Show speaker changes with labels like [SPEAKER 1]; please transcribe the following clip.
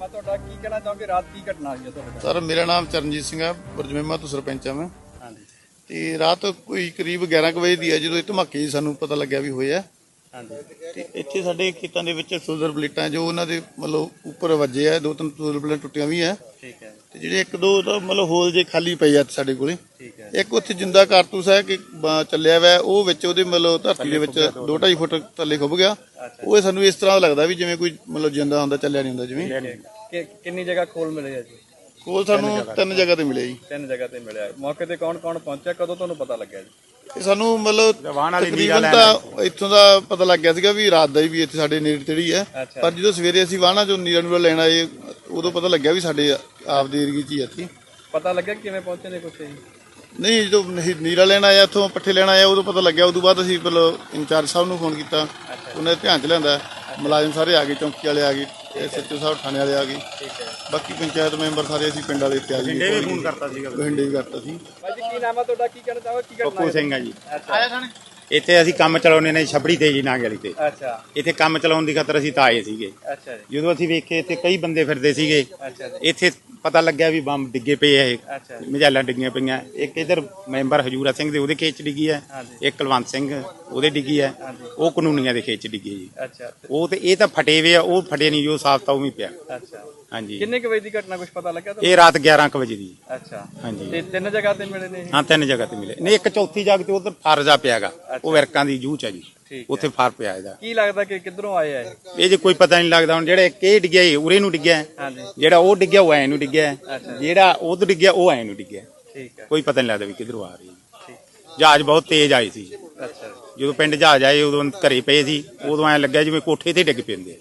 [SPEAKER 1] ਨਾਮ ਹੈ ਤੁਹਾਡਾ ਕੀ ਕਹਿਣਾ ਚਾਹੋਗੇ ਰਾਤ ਕੀ ਘਟਨਾ ਹੋਈ ਹੈ ਤੁਹਾਡੇ ਨਾਲ
[SPEAKER 2] ਸਰ ਮੇਰਾ ਨਾਮ ਚਰਨਜੀਤ ਸਿੰਘ ਹੈ ਬਰਜਮੇਮਾ ਤੋਂ ਸਰਪੰਚ ਹਾਂ ਮੈਂ।
[SPEAKER 1] ਹਾਂਜੀ।
[SPEAKER 2] ਤੇ ਰਾਤ ਕੋਈ ਕਰੀਬ 11 ਕੁ ਵਜੇ ਦੀ ਹੈ ਜਦੋਂ ਇਹ ਧਮਾਕੇ ਸਾਨੂੰ ਪਤਾ ਲੱਗਿਆ ਵੀ ਹੋਇਆ। ਤੇ ਇੱਥੇ ਸਾਡੇ ਖੇਤਾਂ ਦੇ ਵਿੱਚ ਸੋਲਰ ਪਲੇਟਾਂ ਜੋ ਉਹਨਾਂ ਦੇ ਮਤਲਬ ਉੱਪਰ ਵੱਜੇ ਆ ਦੋ ਤਿੰਨ ਸੋਲਰ ਪਲੇਟਾਂ ਟੁੱਟੀਆਂ ਵੀ ਆ।
[SPEAKER 1] ਠੀਕ ਹੈ।
[SPEAKER 2] ਤੇ ਜਿਹੜੇ ਇੱਕ ਦੋ ਤਾਂ ਮਤਲਬ ਹੋਲ ਜੇ ਖਾਲੀ ਪਏ ਆ ਸਾਡੇ ਕੋਲੇ।
[SPEAKER 1] ਠੀਕ ਹੈ।
[SPEAKER 2] ਇੱਕ ਉੱਥੇ ਜਿੰਦਾ ਕਾਰਤੂਸ ਹੈ ਕਿ ਬ- ਚੱਲਿਆ ਵਾ ਉਹ ਵਿੱਚ ਉਹਦੇ ਮਤਲਬ ਧਰਤੀ ਦੇ ਵਿੱਚ 2.5 ਫੁੱਟ ਥੱਲੇ ਖੁੱਭ ਗਿਆ। ਉਹ ਸਾਨੂੰ ਇਸ ਤਰ੍ਹਾਂ ਲੱਗਦਾ ਵੀ ਜਿਵੇਂ ਕੋਈ ਮਤਲਬ ਜਿੰਦਾ ਹੁੰਦਾ ਚੱਲਿਆ ਨਹੀਂ ਹੁੰਦਾ ਜਿਵੇਂ।
[SPEAKER 1] ਕਿ ਕਿੰਨੀ ਜਗ੍ਹਾ ਖੋਲ ਮਿਲੇ ਆ ਜੀ?
[SPEAKER 2] ਕੋਲ ਸਾਨੂੰ ਤਿੰਨ ਜਗ੍ਹਾ ਤੇ ਮਿਲਿਆ ਜੀ।
[SPEAKER 1] ਤਿੰਨ ਜਗ੍ਹਾ ਤੇ ਮਿਲਿਆ। ਮੌਕੇ ਤੇ ਕੌਣ ਕੌਣ ਪਹੁੰਚਿਆ? ਕਦੋਂ ਤੁਹਾਨੂੰ ਪਤਾ ਲੱਗਿਆ ਜੀ?
[SPEAKER 2] ਇਹ ਸਾਨੂੰ ਮਤਲਬ ਤਕਰੀਬਨ ਤਾਂ ਇੱਥੋਂ ਦਾ ਪਤਾ ਲੱਗ ਗਿਆ ਸੀਗਾ ਵੀ ਰਾਤ ਦਾ ਹੀ ਵੀ ਇੱਥੇ ਸਾਡੇ ਨੇੜੇ ਤੇੜੇ ਹੀ
[SPEAKER 1] ਅੱਛਾ।
[SPEAKER 2] ਪਰ ਜਦੋਂ ਸਵੇਰੇ ਅਸੀਂ ਵਾਹਣਾ ਚੋਂ ਨੀਰਾ ਨੂਰਾ ਲੈਣ ਆਏ ਉਦੋਂ ਪਤਾ ਲੱਗਿਆ ਵੀ ਸਾਡੇ ਆਪਦੇ ਏਰੀਏ 'ਚ ਹੀ ਆ ਇੱਥੇ।
[SPEAKER 1] ਪਤਾ ਲੱਗਿਆ ਕਿਵੇਂ ਪਹੁੰਚੇ ਨੇ ਕੁਛ ਜੀ?
[SPEAKER 2] ਨਹੀਂ ਜਦੋਂ ਨਹੀਂ- ਨੀਰਾ ਲੈਣ ਆਇਆ ਇੱਥੋਂ ਪੱਠੇ ਲੈਣ ਆਇਆ ਉਦੋਂ ਪਤਾ ਲੱਗਿਆ ਉਦੋਂ ਬਾਅਦ ਅਸੀਂ ਮਤਲਬ ਇੰਚਾਰਜ ਸਾਹਿਬ ਨੂੰ ਫੋਨ ਕੀਤਾ। ਉਹਨਾਂ ਦੇ ਧਿਆਨ 'ਚ ਲਿਆਂਦਾ ਮੁਲਾਜ਼ਮ ਸਾਰੇ ਆ ਗਏ ਚੌਂਕੀ ਵਾਲੇ ਆ ਗਏ ਐਸਐਚਓ ਸਾਹਿਬ ਥਾਣੇ ਵਾਲੇ ਆ ਗਏ।
[SPEAKER 1] ਠੀਕ ਹੈ।
[SPEAKER 2] ਬਾਕੀ ਪੰਚਾਇਤ ਮੈਂਬਰ ਸਾਰੇ ਅਸੀਂ ਪਿੰਡ ਵਾਲੇ ਇੱਥੇ ਆ ਬਠਿੰਡੇ ਵੀ ਫੋਨ ਕਰਤਾ ਸੀਗਾ। ਬਠਿੰਡੇ ਵੀ ਕਰਤਾ ਸੀ।
[SPEAKER 1] ਭਾਈ ਜੀ ਕੀ ਨਾਮ ਹੈ ਤੁਹਾਡਾ? ਕੀ ਕਹਿਣਾ ਚਾਹੋਗੇ? ਕੀ ਘਟਨਾ
[SPEAKER 3] ਪੱਪੂ? ਸਿੰਘ ਆ ਜੀ।
[SPEAKER 1] ਅੱਛਾ।
[SPEAKER 3] ਇੱਥੇ ਅਸੀਂ ਕੰਮ ਚਲਾਉਣੇ ਨੇ ਛਬੜੀ ਤੇ ਜੀ ਨਾਂਗੇ ਵਾਲੀ ਤੇ।
[SPEAKER 1] ਅੱਛਾ।
[SPEAKER 3] ਇੱਥੇ ਕੰਮ ਚਲਾਉਣ ਦੀ ਖਾਤਰ ਅਸੀਂ ਤਾਂ ਆਏ ਸੀਗੇ।
[SPEAKER 1] ਅੱਛਾ ਜੀ।
[SPEAKER 3] ਜਦੋਂ ਅਸੀਂ ਵੇਖੇ ਇੱਥੇ ਕਈ ਬੰਦੇ ਫਿਰਦੇ ਸੀਗੇ।
[SPEAKER 1] ਅੱਛਾ ਜੀ।
[SPEAKER 3] ਇੱਥੇ ਪਤਾ ਲੱਗਿਆ ਵੀ ਬੰਬ ਡਿੱਗੇ ਪਏ ਆ ਇਹ।
[SPEAKER 1] ਅੱਛਾ ਜੀ।
[SPEAKER 3] ਮਜਾਲਾਂ ਡਿੱਗੀਆਂ ਪਈਆਂ। ਇੱਕ ਇਧਰ ਮੈਂਬਰ ਹਜੂਰਾ ਸਿੰਘ ਦੇ ਉਹਦੇ ਖੇਤ ਚ ਡਿੱਗੀ ਹੈ। ਇੱਕ ਕੁਲਵੰਤ ਸਿੰਘ। ਉਹਦੇ ਡਿੱਗੀ ਹੈ। ਉਹ ਕਾਨੂੰਨੀਆਂ ਦੇ ਖੇਤ ਚ ਡਿੱਗੀ ਜੀ।
[SPEAKER 1] ਅੱਛਾ।
[SPEAKER 3] ਉਹ ਤੇ ਇਹ ਤਾਂ ਫਟੇ ਵੇ ਆ ਉਹ ਫਟੇ ਨਹੀਂ ਜੋ ਸਾਫ਼ ਤਾਂ ਉਵੇਂ ਪਿਆ।
[SPEAKER 1] ਅੱਛਾ।
[SPEAKER 3] ਹਾਂਜੀ।
[SPEAKER 1] ਕਿੰਨੇ ਕੁ ਵਜੇ ਦੀ ਘਟਨਾ ਕੁਝ ਪਤਾ ਤੁਹਾਨੂੰ?
[SPEAKER 3] ਇਹ ਰਾਤ 11 ਕੁ ਵਜੇ ਦੀ।
[SPEAKER 1] ਅੱਛਾ।
[SPEAKER 3] ਹਾਂਜੀ।
[SPEAKER 1] ਤੇ ਤਿੰਨ ਜਗ੍ਹਾ ਤੇ ਮਿਲੇ ਨੇ?
[SPEAKER 3] ਹਾਂ ਤਿੰਨ ਜਗ੍ਹਾ ਤੇ ਮਿਲੇ। ਨਹੀਂ ਇੱਕ ਚੌਥੀ ਜਗ੍ਹਾ ਤੇ ਉਧਰ ਫਰਜ਼ਾ ਪਿਆਗਾ। ਉਹ ਵਰਕਾਂ ਦੀ ਜੂਹ ਚ ਹੈ ਜੀ। ਉੱਥੇ ਫਰ ਪਿਆ ਇਹਦਾ।
[SPEAKER 1] ਕੀ ਲੱਗਦਾ ਕਿ ਕਿੱਧਰੋਂ ਆਏ ਆ ਇਹ?
[SPEAKER 3] ਜੇ ਕੋਈ ਪਤਾ ਨਹੀਂ ਲੱਗਦਾ ਹੁਣ ਜਿਹੜਾ ਇੱਕ ਇਹ ਡਿੱਗਿਆ ਇਹ ਉਰੇ ਨੂੰ ਡਿੱਗਿਆ
[SPEAKER 1] ਹਾਂਜੀ।
[SPEAKER 3] ਜਿਹੜਾ ਉਹ ਡਿੱਗਿਆ ਉਹ ਐ ਨੂੰ ਡਿੱਗਿਆ। ਜਿਹੜਾ ਉਧਰ ਡਿੱਗਿਆ ਉਹ ਐ ਨੂੰ ਡਿੱਗਿਆ
[SPEAKER 1] ਠੀਕ ਹੈ।
[SPEAKER 3] ਕੋਈ ਪਤਾ ਨਹੀਂ ਲੱਗਦਾ ਵੀ ਕਿੱਧਰੋਂ ਆ ਰਹੀ ਹੈ। ਜਹਾਜ਼ ਬਹੁਤ ਤੇਜ਼ ਆਏ ਸੀ।
[SPEAKER 1] ਅੱਛਾ।
[SPEAKER 3] ਜਦੋਂ ਪਿੰਡ ਜਾ ਜਾਏ ਉਦੋਂ ਘਰੇ ਪਏ ਸੀ, ਉਦੋਂ ਐ ਲੱਗਿਆ ਜਿਵੇਂ ਕੋਠੇ ਤੇ ਡਿੱਗ ਪੈਂਦੇ